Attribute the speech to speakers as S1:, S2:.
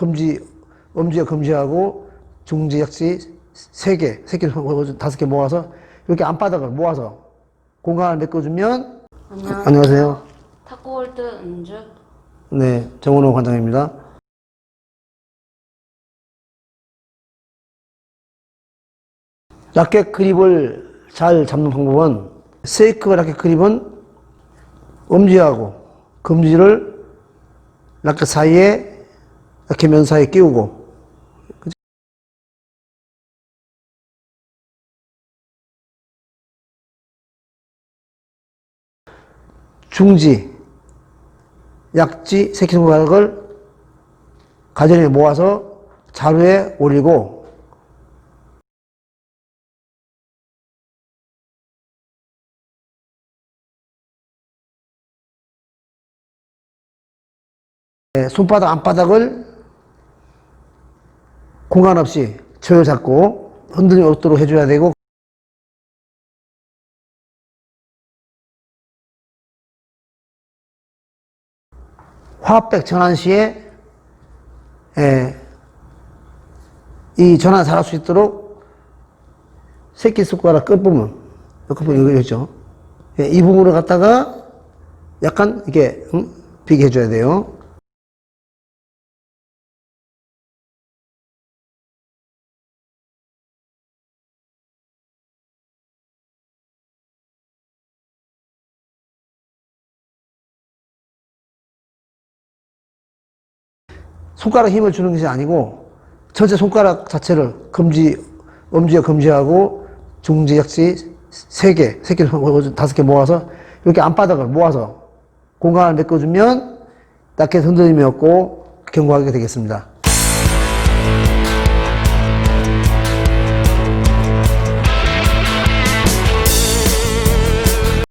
S1: 금지, 엄지와 금지하고 중지, 약지 세 개, 세 개, 다섯 개 모아서 이렇게 안바닥을 모아서 공간을 메꿔주면
S2: 안녕하세요.
S1: 안녕하세요.
S2: 타코월드 은주.
S1: 네, 정원호 관장입니다. 라켓 그립을 잘 잡는 방법은 세이크 라켓 그립은 엄지하고 금지를 라켓 사이에 라켓면 사이에 끼우고? 중지 약지 새끼손가락을 가전에 모아서 자루에 올리고 네, 손바닥 안바닥을 공간 없이 조여 잡고 흔들림 없도록 해줘야 되고 화백 전환 시에 예, 이 전환 잘할 수 있도록 새끼 손가락 끝부분 끝부분 이거죠. 예, 이 부분을 갖다가 약간 이렇게 응? 비게 해줘야 돼요. 손가락 힘을 주는 것이 아니고 전체 손가락 자체를 금지, 엄지와 금지하고 중지, 약지 세 개, 세 개, 다섯 개 모아서 이렇게 안바닥을 모아서 공간을 메꿔주면 라켓 흔들림이 없고 견고하게 되겠습니다.